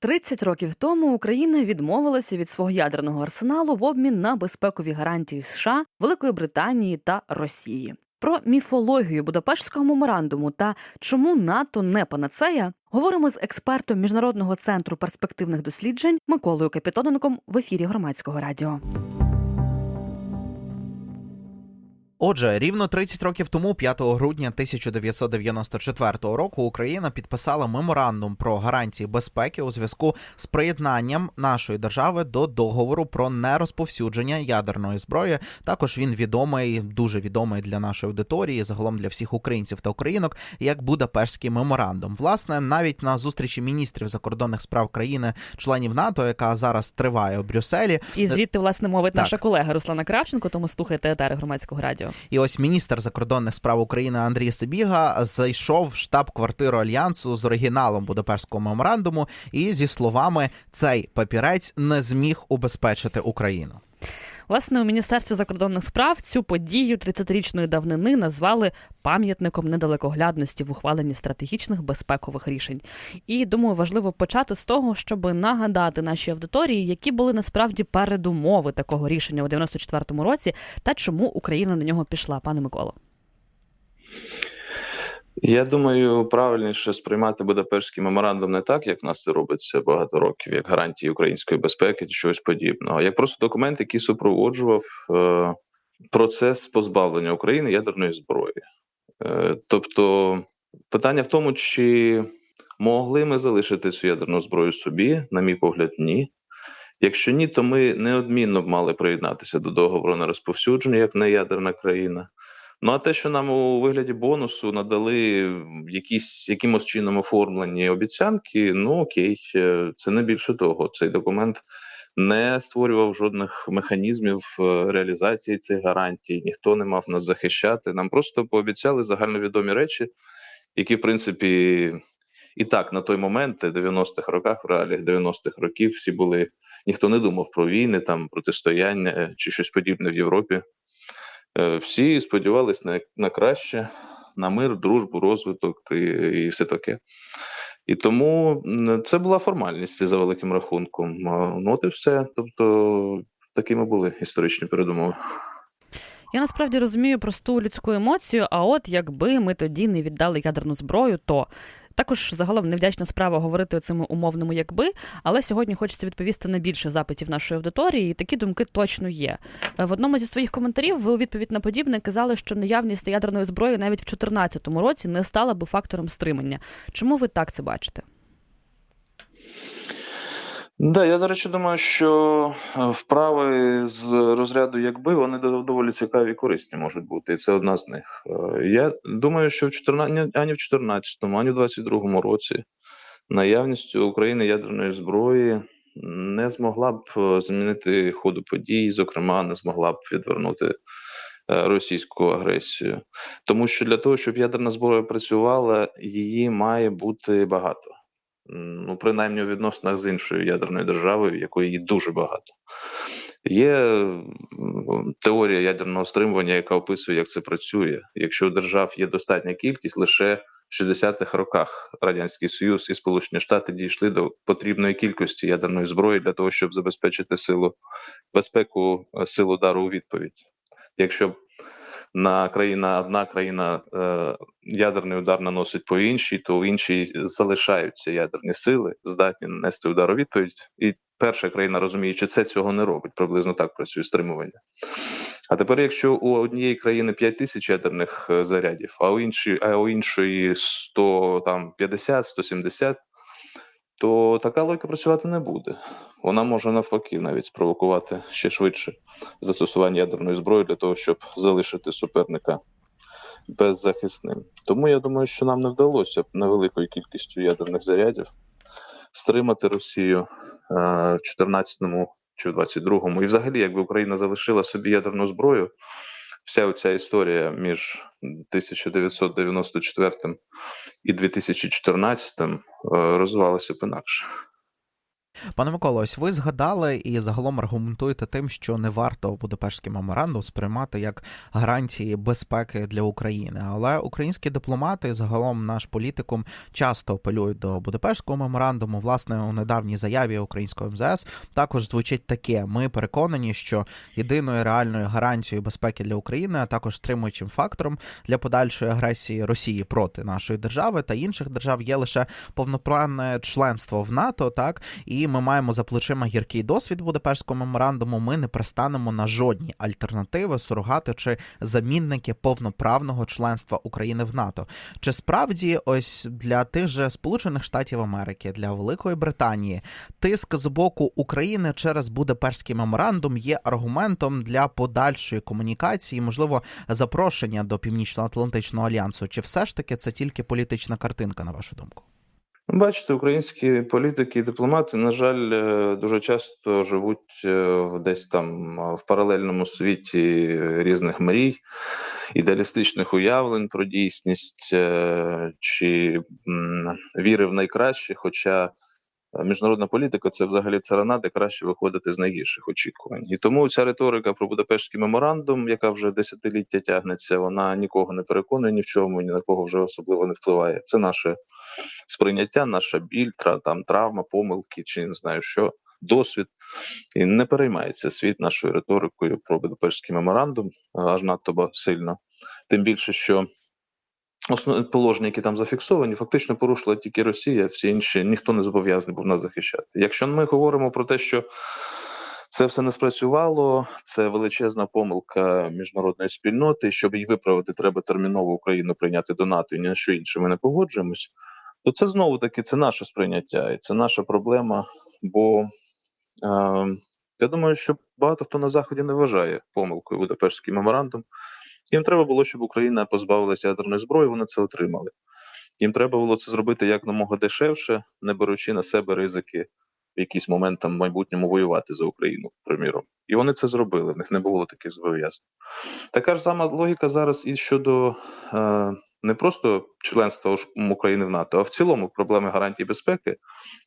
30 років тому Україна відмовилася від свого ядерного арсеналу в обмін на безпекові гарантії США, Великої Британії та Росії. Про міфологію Будапештського меморандуму та чому НАТО не панацея говоримо з експертом міжнародного центру перспективних досліджень Миколою Капітоненком в ефірі громадського радіо. Отже, рівно 30 років тому, 5 грудня 1994 року, Україна підписала меморандум про гарантії безпеки у зв'язку з приєднанням нашої держави до договору про нерозповсюдження ядерної зброї. Також він відомий, дуже відомий для нашої аудиторії, загалом для всіх українців та українок, як Будапештський меморандум. Власне, навіть на зустрічі міністрів закордонних справ країни, членів НАТО, яка зараз триває у Брюсселі, І звідти власне мовить Так. наша колега Руслана Кравченко, тому слухайте етери громадського радіо. І ось міністр закордонних справ України Андрій Сибіга зайшов в штаб-квартиру альянсу з оригіналом Будапештського меморандуму, і зі словами цей папірець не зміг убезпечити Україну. Власне, у Міністерстві закордонних справ цю подію 30-річної давнини назвали пам'ятником недалекоглядності в ухваленні стратегічних безпекових рішень. І думаю, важливо почати з того, щоб нагадати нашій аудиторії, які були насправді передумови такого рішення у 94-му році, та чому Україна на нього пішла, пане Миколо. Я думаю, правильніше сприймати Будапештський меморандум не так, як в нас це робиться багато років, як гарантії української безпеки чи щось подібного, як просто документ, який супроводжував е, процес позбавлення України ядерної зброї. Е, тобто, питання в тому, чи могли ми залишити цю ядерну зброю собі, на мій погляд, ні. Якщо ні, то ми неодмінно б мали приєднатися до договору на розповсюдження як неядерна країна. Ну а те, що нам у вигляді бонусу надали якісь якимось чином оформлені обіцянки, ну окей, е, це не більше того. Цей документ не створював жодних механізмів е, реалізації цих гарантій, ніхто не мав нас захищати. Нам просто пообіцяли загальновідомі речі, які, в принципі, і так на той момент, 90-х роках, в реаліях 90-х років, всі були ніхто не думав про війни, там протистояння е, чи щось подібне в Європі. Е, Всі сподівались на, на краще, на мир, дружбу, розвиток і, і все таке. І тому це була формальність за великим рахунком. Ну, от і все. Тобто, такими були історичні передумови. Я насправді розумію просту людську емоцію. А от якби ми тоді не віддали ядерну зброю, то також загалом невдячна справа говорити цими умовними якби, але сьогодні хочеться відповісти на більше запитів нашої аудиторії, і такі думки точно є. Е, В одному зі своїх коментарів ви у відповідь на подібне казали, що наявність ядерної зброї навіть в 2014 році не стала би фактором стримання. Чому ви так це бачите? Да, я, до речі, думаю, що е, вправи з розряду якби вони доволі цікаві і корисні можуть бути, і це одна з них. Е, Я думаю, що в 14, ані в 14-му, ані в 22-му році наявність у України ядерної зброї не змогла б е, змінити ходу подій, зокрема, не змогла б відвернути російську агресію. Тому що для того, щоб ядерна зброя працювала, її має бути багато. Ну, принаймні у відносинах з іншою ядерною державою, якої є дуже багато. Є теорія ядерного стримування, яка описує, як це працює. Якщо держав є достатня кількість, лише в 60-х роках Радянський Союз і Сполучені Штати дійшли до потрібної кількості ядерної зброї для того, щоб забезпечити силу безпеку, е, силу удару у відповідь. Якщо на країна, одна країна е, ядерний удар наносить по іншій, то у іншій залишаються ядерні сили, здатні нанести удар у відповідь. І перша країна, розуміючи це, цього не робить. Приблизно так працює стримування. А тепер, якщо у однієї країни 5 тисяч ядерних е, зарядів, а у іншої, а у іншої 100, там 50, 170, то така логіка працювати не буде. Вона може навпаки навіть спровокувати ще швидше застосування ядерної зброї для того, щоб залишити суперника беззахисним. Тому я думаю, що нам не вдалося б невеликою кількістю ядерних зарядів стримати Росію е, в 14-му чи в 22-му. І взагалі, якби Україна залишила собі ядерну зброю, вся оця історія між 1994 і 2014 е, розвивалася б інакше. Пане Миколо, ось ви згадали і загалом аргументуєте тим, що не варто Будапештський меморандум сприймати як гарантії безпеки для України. Але українські дипломати, загалом наш політикум, часто апелюють до Будапештського меморандуму. Власне, у недавній заяві українського МЗС також звучить таке: ми переконані, що єдиною реальною гарантією безпеки для України, а також стримуючим фактором для подальшої агресії Росії проти нашої держави та інших держав є лише повноправне членство в НАТО, так і ми маємо за плечима гіркий досвід Будапештського меморандуму. Ми не пристанемо на жодні альтернативи, сурогати чи замінники повноправного членства України в НАТО. Чи справді ось для тих же Сполучених Штатів Америки, для Великої Британії, тиск з боку України через Будапештський меморандум є аргументом для подальшої комунікації, можливо, запрошення до Північно-Атлантичного альянсу? Чи все ж таки це тільки політична картинка, на вашу думку? Бачите, українські політики і дипломати, на жаль, е, дуже часто живуть е, десь там е, в паралельному світі різних мрій, ідеалістичних уявлень про дійсність чи віри в найкраще. Хоча міжнародна політика це взагалі царина, де краще виходити з найгірших очікувань. І тому ця риторика про Будапештський меморандум, яка вже десятиліття тягнеться, вона нікого не переконує ні в чому, ні на кого вже особливо не впливає. Це наше сприйняття, наша біль, там травма, помилки, чи не знаю що, досвід. І не переймається світ нашою риторикою про Будапештський меморандум аж надто сильно. Тим більше, що основні положення, які там зафіксовані, фактично порушила тільки Росія, всі інші ніхто не зобов'язаний був нас захищати. Якщо ми говоримо про те, що це все не спрацювало, це величезна помилка міжнародної спільноти. Щоб її виправити, треба терміново Україну прийняти до НАТО і ні на що інше ми не погоджуємось. То це знову таки це наше сприйняття, і це наша проблема. Бо е, я думаю, що багато хто на заході не вважає помилкою Будапештський меморандум. Їм треба було, щоб Україна позбавилася ядерної зброї, вони це отримали. Їм треба було це зробити якномога дешевше, не беручи на себе ризики в якийсь момент там в майбутньому воювати за Україну, приміром. І вони це зробили. В них не було таких зобов'язань. Така ж сама логіка зараз і щодо е, не просто членства України в НАТО, а в цілому проблеми гарантій безпеки,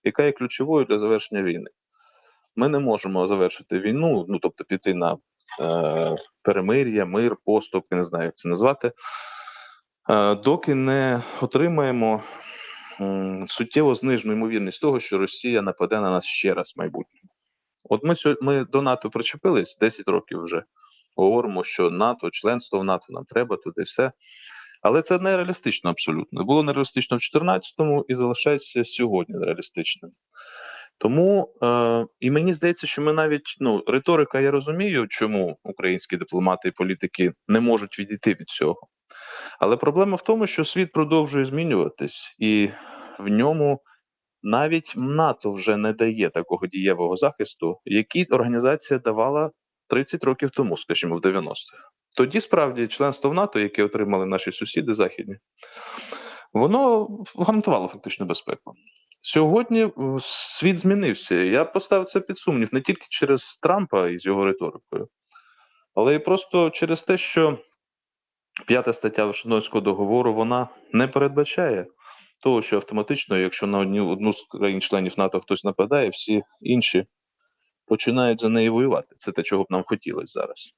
яка є ключовою для завершення війни. Ми не можемо завершити війну, ну тобто піти на е, перемир'я, мир, поступ, я не знаю, як це назвати, е, доки не отримаємо м, суттєво знижену ймовірність того, що Росія нападе на нас ще раз в майбутньому. От ми, ми до НАТО причепились 10 років вже. Говоримо, що НАТО, членство в НАТО нам треба, туди все. Але це нереалістично абсолютно. Було нереалістично в 2014-му і залишається сьогодні нереалістичним. Тому е, і мені здається, що ми навіть ну риторика, я розумію, чому українські дипломати і політики не можуть відійти від цього. Але проблема в тому, що світ продовжує змінюватись, і в ньому навіть НАТО вже не дає такого дієвого захисту, який організація давала 30 років тому, скажімо, в 90-х. Тоді справді членство в НАТО, яке отримали наші сусіди західні, воно гарантувало фактично безпеку. Сьогодні е, світ змінився. Я поставив це під сумнів не тільки через Трампа і з його риторикою, але й просто через те, що п'ята стаття Вашингтонського договору вона не передбачає того, що автоматично, якщо на одну, одну з країн-членів НАТО хтось нападає, всі інші починають за неї воювати. Це те, чого б нам хотілося зараз.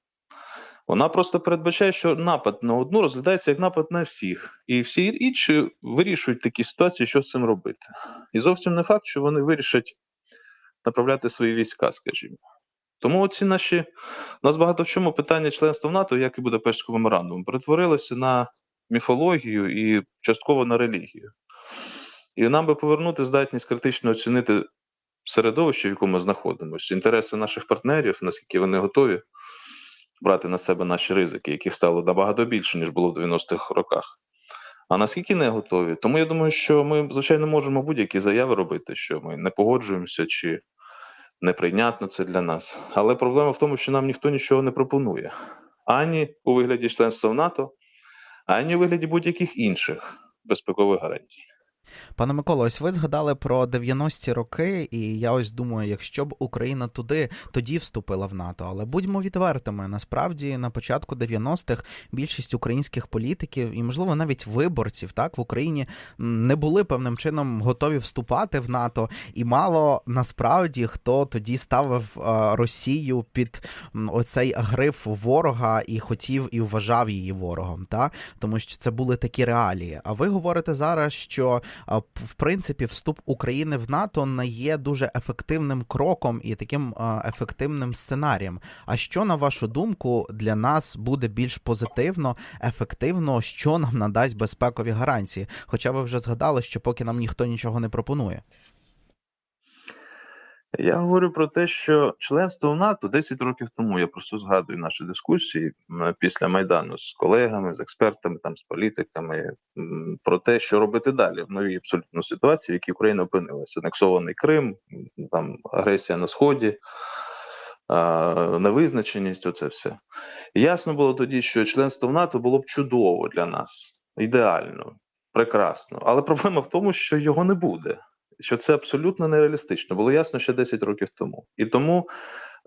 Вона просто передбачає, що напад на одну розглядається як напад на всіх, і всі інші вирішують такі ситуації, що з цим робити. І зовсім не факт, що вони вирішать направляти свої війська, скажімо. Тому оці наші у нас багато в чому питання членства в НАТО, як і Будапештського меморандуму, перетворилося на міфологію і частково на релігію. І нам би повернути здатність критично оцінити середовище, в якому ми знаходимося, інтереси наших партнерів, наскільки вони готові брати на себе наші ризики, яких стало набагато більше, ніж було в 90-х роках. А наскільки не готові? Тому я думаю, що ми, звичайно, можемо будь-які заяви робити, що ми не погоджуємося чи неприйнятно це для нас. Але проблема в тому, що нам ніхто нічого не пропонує ані у вигляді членства в НАТО, ані у вигляді будь-яких інших безпекових гарантій. Пане Миколо, ось ви згадали про 90-ті роки, і я ось думаю, якщо б Україна туди тоді вступила в НАТО, але будьмо відвертими. Насправді на початку 90-х більшість українських політиків і, можливо, навіть виборців так в Україні не були певним чином готові вступати в НАТО, і мало насправді хто тоді ставив е, Росію під оцей гриф ворога і хотів і вважав її ворогом, та тому що це були такі реалії. А ви говорите зараз, що в принципі вступ України в НАТО не є дуже ефективним кроком і таким ефективним сценарієм. А що на вашу думку для нас буде більш позитивно, ефективно, що нам надасть безпекові гарантії? Хоча ви вже згадали, що поки нам ніхто нічого не пропонує. Я говорю про те, що членство в НАТО 10 років тому, я просто згадую наші дискусії після Майдану з колегами, з експертами, там, з політиками, про те, що робити далі в новій абсолютно ситуації, в якій Україна опинилася. Анексований Крим, там агресія на Сході, невизначеність, оце все. Ясно було тоді, що членство в НАТО було б чудово для нас, ідеально, прекрасно. Але проблема в тому, що його не буде що це абсолютно нереалістично. Було ясно ще 10 років тому. І тому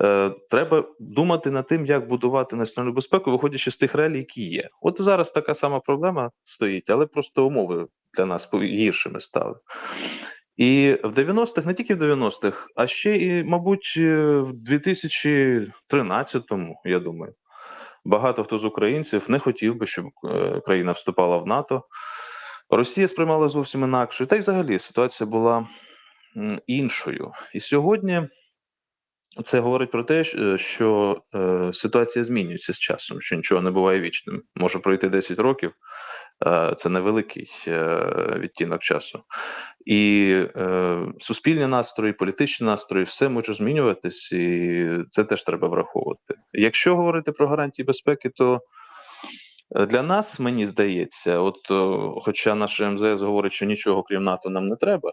е, треба думати над тим, як будувати національну безпеку, виходячи з тих реалій, які є. От зараз така сама проблема стоїть, але просто умови для нас гіршими стали. І в 90-х, не тільки в 90-х, а ще і, мабуть, е, в 2013-му, я думаю, багато хто з українців не хотів би, щоб е, країна вступала в НАТО. Росія сприймала зовсім інакше. Та й взагалі ситуація була іншою. І сьогодні це говорить про те, що е, ситуація змінюється з часом, що нічого не буває вічним. Може пройти 10 років, е, це невеликий е, відтінок часу. І е, суспільні настрої, політичні настрої, все може змінюватись, і це теж треба враховувати. Якщо говорити про гарантії безпеки, то Е, Для нас, мені здається, от е, хоча наш МЗС говорить, що нічого крім НАТО нам не треба,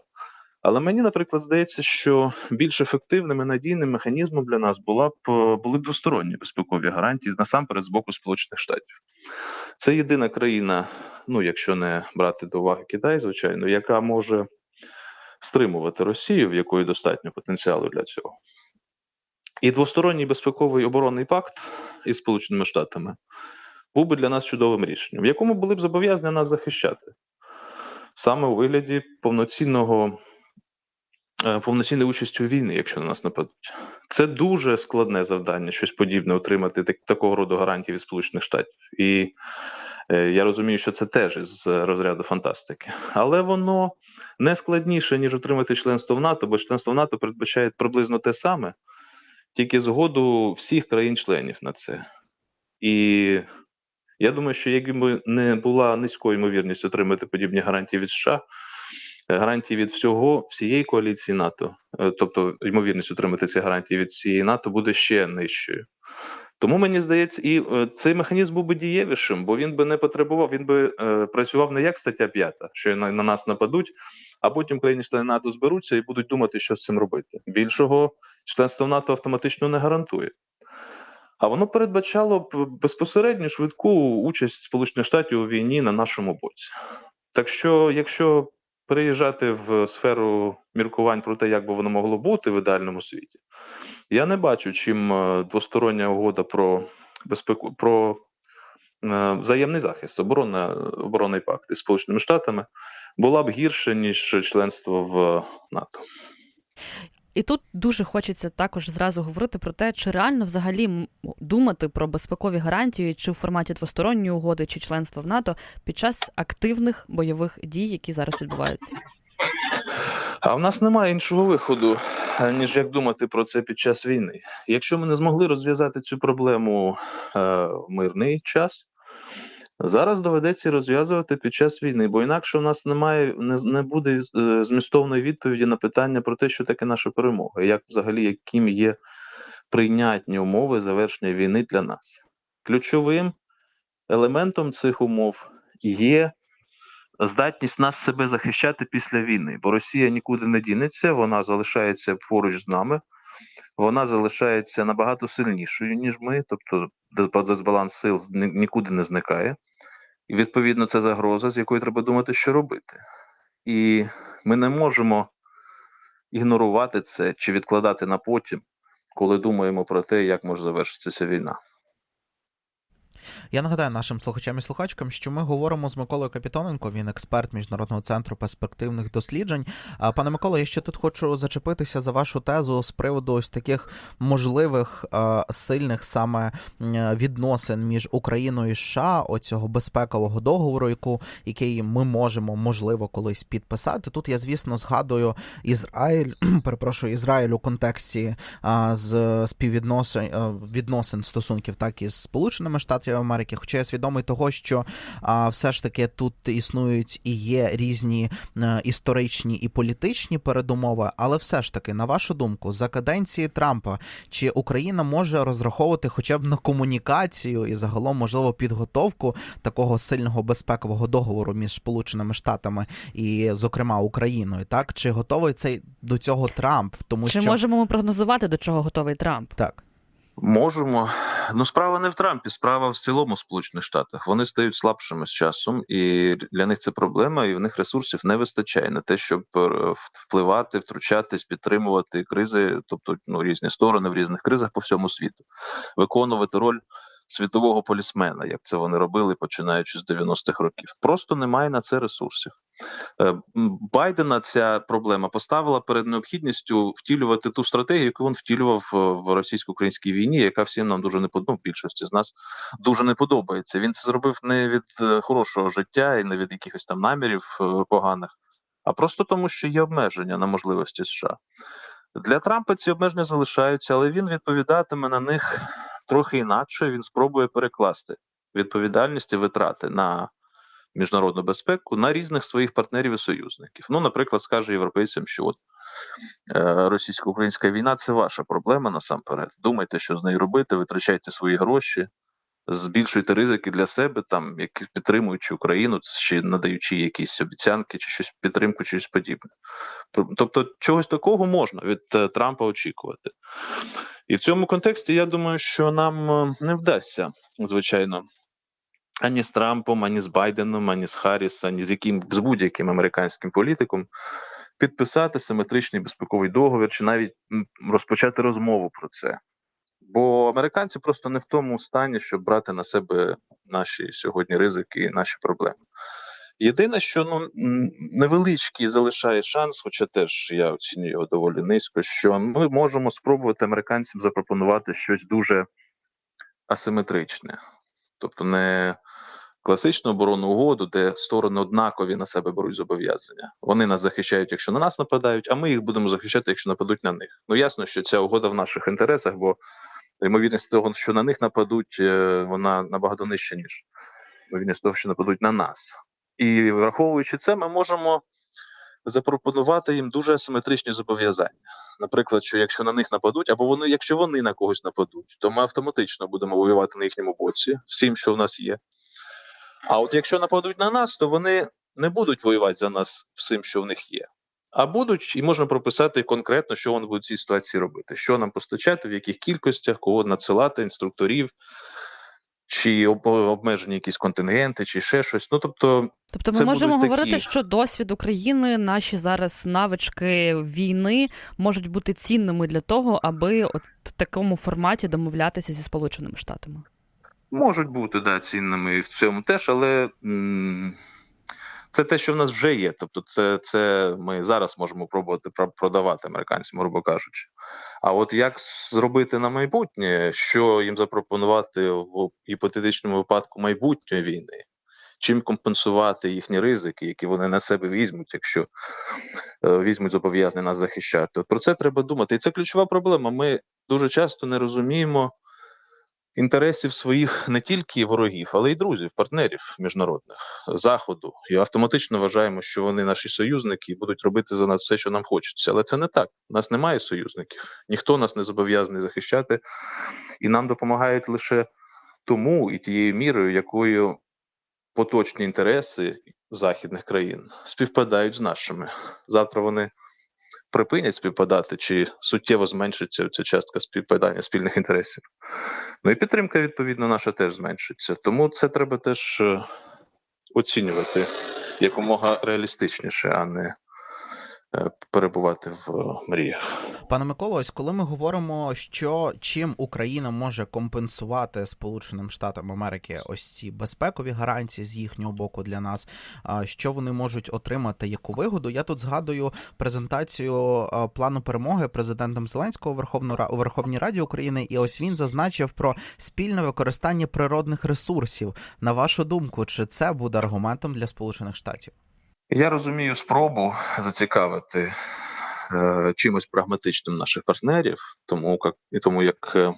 але мені, наприклад, здається, що більш ефективним і надійним механізмом для нас була б е, були двосторонні безпекові гарантії насамперед з боку Сполучених Штатів. Це єдина країна, ну якщо не брати до уваги Китай, звичайно, яка може стримувати Росію, в якої достатньо потенціалу для цього. І двосторонній безпековий оборонний пакт із Сполученими Штатами був би для нас чудовим рішенням, в якому були б зобов'язані нас захищати саме у вигляді повноцінного е, повноцінної участі у війні, якщо на нас нападуть. Це дуже складне завдання, щось подібне отримати так, такого роду гарантії від Сполучених Штатів. І е, я розумію, що це теж із розряду фантастики, але воно не складніше ніж отримати членство в НАТО, бо членство в НАТО передбачає приблизно те саме, тільки згоду всіх країн-членів на це. І я думаю, що якби не була низькою ймовірність отримати подібні гарантії від США, е, гарантії від всього всієї коаліції НАТО, е, тобто ймовірність отримати ці гарантії від всієї НАТО буде ще нижчою. Тому мені здається, і е, цей механізм був би дієвішим, бо він би не потребував, він би е, працював не як стаття 5, що на, на нас нападуть, а потім країни-члени НАТО зберуться і будуть думати, що з цим робити. Більшого членство в НАТО автоматично не гарантує. А воно передбачало б безпосередню швидку участь Сполучених Штатів у війні на нашому боці. Так що, якщо переїжджати в сферу міркувань про те, як би воно могло бути в ідеальному світі, я не бачу, чим е, двостороння угода про безпеку про е, взаємний захист, оборона, оборонний пакт із Сполученими Штатами була б гірше, ніж членство в НАТО. І тут дуже хочеться також зразу говорити про те, чи реально взагалі думати про безпекові гарантії, чи в форматі двосторонньої угоди, чи членства в НАТО під час активних бойових дій, які зараз відбуваються. А в нас немає іншого виходу, ніж як думати про це під час війни. Якщо ми не змогли розв'язати цю проблему е, в мирний час, зараз доведеться розв'язувати під час війни, бо інакше у нас немає, не, не буде е, змістовної відповіді на питання про те, що таке наша перемога, як взагалі яким є прийнятні умови завершення війни для нас. Ключовим елементом цих умов є здатність нас себе захищати після війни, бо Росія нікуди не дінеться, вона залишається поруч з нами, вона залишається набагато сильнішою, ніж ми, тобто дис- дисбаланс сил нікуди не зникає. І відповідно це загроза, з якою треба думати, що робити. і ми не можемо ігнорувати це чи відкладати на потім, коли думаємо про те, як може завершитися війна. Я нагадаю нашим слухачам і слухачкам, що ми говоримо з Миколою Капітоненко, він експерт Міжнародного центру перспективних досліджень. Пане Миколо, я ще тут хочу зачепитися за вашу тезу з приводу ось таких можливих сильних саме відносин між Україною і США, оцього безпекового договору, яку який ми можемо можливо колись підписати. Тут я, звісно, згадую Ізраїль, перепрошую, Ізраїль у контексті з співвідносин відносин стосунків, так і з Сполученими Штатами Америки. Хоча я свідомий того, що а, все ж таки тут існують і є різні е, історичні і політичні передумови, але все ж таки, на вашу думку, за каденції Трампа чи Україна може розраховувати хоча б на комунікацію і загалом можливо підготовку такого сильного безпекового договору між Сполученими Штатами і, зокрема, Україною? Так чи готовий цей до цього Трамп? Тому Чи що можемо ми прогнозувати, до чого готовий Трамп? так. Можемо. Ну, справа не в Трампі, справа в цілому в Сполучених Штатах. Вони стають слабшими з часом, і для них це проблема, і в них ресурсів не вистачає на те, щоб е, впливати, втручатись, підтримувати кризи, тобто ну, різні сторони в різних кризах по всьому світу, виконувати роль світового полісмена, як це вони робили, починаючи з 90-х років. Просто немає на це ресурсів. Е, Байдена ця проблема поставила перед необхідністю втілювати ту стратегію, яку він втілював е, в російсько-українській війні, яка всім нам дуже не подобається, більшості з нас дуже не подобається. Він це зробив не від е, хорошого життя і не від якихось там намірів поганих, а просто тому, що є обмеження на можливості США. Для Трампа ці обмеження залишаються, але він відповідатиме на них трохи інакше. Він спробує перекласти відповідальність і витрати на міжнародну безпеку на різних своїх партнерів і союзників. Ну, наприклад, скаже європейцям, що от е, російсько-українська війна це ваша проблема насамперед. Думайте, що з нею робити, витрачайте свої гроші, збільшуйте ризики для себе, там як підтримуючи Україну, чи надаючи якісь обіцянки, чи щось підтримку, чи щось подібне. Тобто, чогось такого можна від е, Трампа очікувати. І в цьому контексті я думаю, що нам е, не вдасться, звичайно, ані з Трампом, ані з Байденом, ані з Харріс, ані з яким з будь-яким американським політиком підписати симетричний безпековий договір, чи навіть розпочати розмову про це. Бо американці просто не в тому стані, щоб брати на себе наші сьогодні ризики і наші проблеми. Єдине, що ну невеличкий залишає шанс, хоча теж я оцінюю його доволі низько, що ми можемо спробувати американцям запропонувати щось дуже асиметричне, тобто не класичну оборонну угоду, де сторони однакові на себе беруть зобов'язання. Вони нас захищають, якщо на нас нападають, а ми їх будемо захищати, якщо нападуть на них. Ну ясно, що ця угода в наших інтересах, бо ймовірність того, що на них нападуть, е, вона набагато нижча, ніж ймовірність того, що нападуть на нас. І враховуючи це, ми можемо запропонувати їм дуже асиметричні зобов'язання. Наприклад, що якщо на них нападуть, або вони, якщо вони на когось нападуть, то ми автоматично будемо воювати на їхньому боці, всім, що в нас є. А от якщо нападуть на нас, то вони не будуть воювати за нас всім, що в них є. А будуть, і можна прописати конкретно, що вони будуть в цій ситуації робити, що нам постачати, в яких кількостях, кого надсилати, інструкторів, чи обмежені якісь контингенти, чи ще щось. Ну тобто, Тобто ми можемо говорити, такі- що досвід України, наші зараз навички війни можуть бути цінними для того, аби от в такому форматі домовлятися зі Сполученими Штатами. можуть бути да, цінними в цьому теж, але м, це те, що в нас вже є. Тобто, це, це ми зараз можемо пробувати про- продавати американцям, грубо кажучи. А от як зробити на майбутнє, що їм запропонувати в гіпотетичному випадку майбутньої війни? Чим компенсувати їхні ризики, які вони на себе візьмуть, якщо е, візьмуть зобов'язання нас захищати? От про це треба думати. І це ключова проблема. Ми дуже часто не розуміємо інтересів своїх не тільки ворогів, але й друзів, партнерів міжнародних заходу. І автоматично вважаємо, що вони наші союзники і будуть робити за нас все, що нам хочеться. Але це не так. У нас немає союзників, ніхто нас не зобов'язаний захищати, і нам допомагають лише тому і тією мірою, якою поточні інтереси західних країн співпадають з нашими. Завтра вони припинять співпадати, чи суттєво зменшиться ця частка співпадання спільних інтересів. Ну і підтримка, відповідно, наша теж зменшиться. Тому це треба теж е, оцінювати якомога реалістичніше, а не перебувати в е, мріях. Пане Миколо, ось коли ми говоримо, що чим Україна може компенсувати Сполученим Штатам Америки ось ці безпекові гарантії з їхнього боку для нас, що вони можуть отримати яку вигоду? Я тут згадую презентацію плану перемоги президентом Зеленського у Верховну у Верховній Раді України, і ось він зазначив про спільне використання природних ресурсів. На вашу думку, чи це буде аргументом для Сполучених Штатів? Я розумію спробу зацікавити е, чимось прагматичним наших партнерів, тому як і тому як е,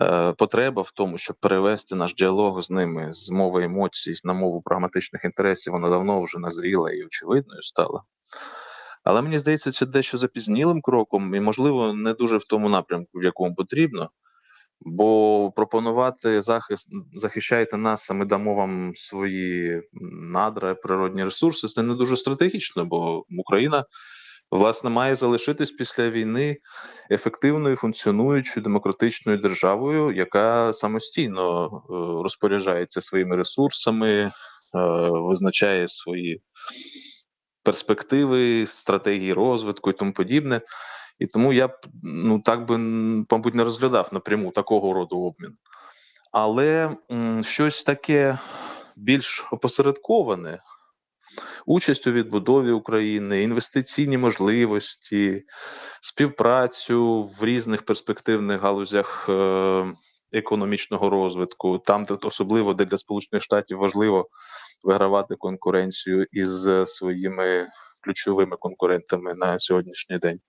е, потреба в тому, щоб перевести наш діалог з ними з мови емоцій на мову прагматичних інтересів, вона давно вже назріла і очевидною стала. Але мені здається, це дещо запізнілим кроком, і, можливо, не дуже в тому напрямку, в якому потрібно. Бо пропонувати захист, захищайте нас, а ми дамо вам свої надра, природні ресурси, це не дуже стратегічно, бо Україна власне має залишитись після війни ефективною функціонуючою демократичною державою, яка самостійно е, розпоряджається своїми ресурсами, е, визначає свої перспективи, стратегії розвитку і тому подібне. І тому я б ну так би мабуть не розглядав напряму такого роду обмін. Але м, щось таке більш опосередковане, участь у відбудові України, інвестиційні можливості, співпрацю в різних перспективних галузях е, економічного розвитку, там, де особливо де для Сполучених Штатів важливо вигравати конкуренцію із своїми ключовими конкурентами на сьогоднішній день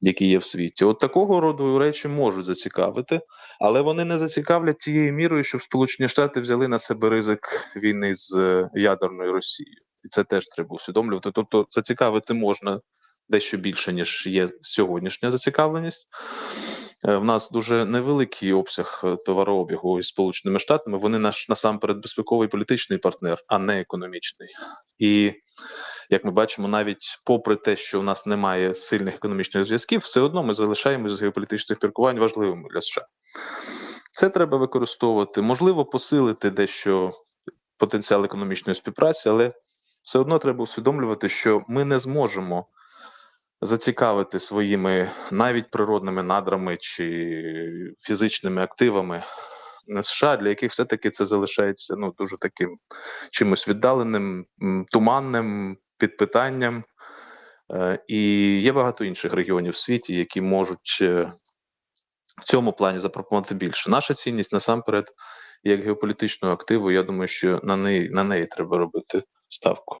які є в світі. От такого роду речі можуть зацікавити, але вони не зацікавлять тією мірою, щоб Сполучені Штати взяли на себе ризик війни з е, ядерною Росією. І це теж треба усвідомлювати. Тобто зацікавити можна дещо більше, ніж є сьогоднішня зацікавленість. Е, В нас дуже невеликий обсяг е, товарообігу із Сполученими Штатами. Вони наш насамперед безпековий політичний партнер, а не економічний. І як ми бачимо, навіть попри те, що в нас немає сильних економічних зв'язків, все одно ми залишаємося з геополітичних міркувань важливими для США. Це треба використовувати, можливо, посилити дещо потенціал економічної співпраці, але все одно треба усвідомлювати, що ми не зможемо зацікавити своїми навіть природними надрами чи фізичними активами США, для яких все-таки це залишається ну, дуже таким чимось віддаленим, туманним під питанням. Е, І є багато інших регіонів в світі, які можуть е, в цьому плані запропонувати більше. Наша цінність насамперед, як геополітичного активу, я думаю, що на неї, на неї треба робити ставку.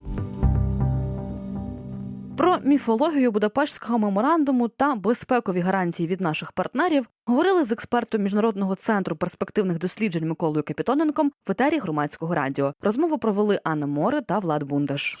Про міфологію Будапештського меморандуму та безпекові гарантії від наших партнерів говорили з експертом міжнародного центру перспективних досліджень Миколою Капітоненком в етері громадського радіо. Розмову провели Анна Море та Влад Бундаш.